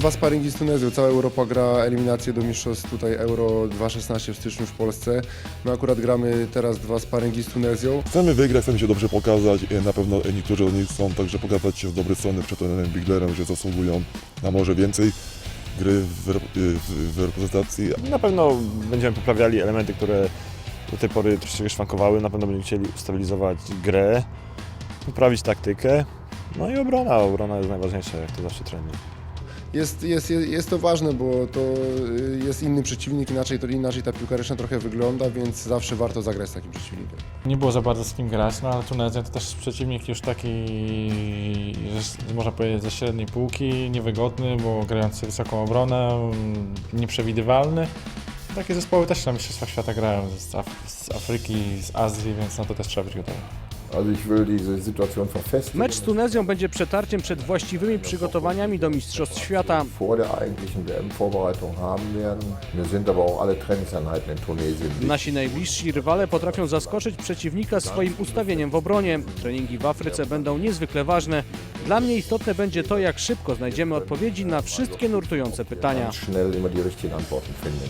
Dwa sparingi z Tunezją. Cała Europa gra eliminację do mistrzostw tutaj Euro 2016 w styczniu w Polsce. My akurat gramy teraz dwa sparingi z Tunezją. Chcemy wygrać, chcemy się dobrze pokazać. E, Na pewno e, niektórzy od nich chcą także pokazać się z dobrej strony przed trenerem Biglerem, że zasługują na może więcej gry w, w, w reprezentacji. Na pewno będziemy poprawiali elementy, które do tej pory troszeczkę szwankowały. Na pewno będziemy chcieli ustabilizować grę, poprawić taktykę. No i obrona. Obrona jest najważniejsza, jak to zawsze trening. Jest, jest, jest, to ważne, bo to y, jest inny przeciwnik, inaczej, to, inaczej ta piłka ręczna trochę wygląda, więc zawsze warto zagrać z takim przeciwnikiem. Nie było za bardzo z kim grać, no ale Tunezja to też przeciwnik już taki, można powiedzieć, ze średniej półki, niewygodny, bo grający wysoką obronę, mm, nieprzewidywalny. Takie zespoły też na Mistrzostwach Świata grają z, Af- z Afryki, z Azji, więc na to też trzeba być gotowym. Also ich will diese Situation verfestigen. Mecz z Tunezją będzie przetarciem przed właściwymi przygotowaniami do Mistrzostw Świata. Vor der eigentlichen WM-Vorbereitung haben werden. Mir sind aber auch alle Trainingseinheiten in Tunesien. Nasi najbliżsi rywale potrafią zaskoczyć przeciwnika swoim ustawieniem w obronie. Treningi w Afryce będą niezwykle ważne. Dla mnie istotne będzie to, jak szybko znajdziemy odpowiedzi na wszystkie nurtujące pytania. Schnell immer die richtigen Antworten finden.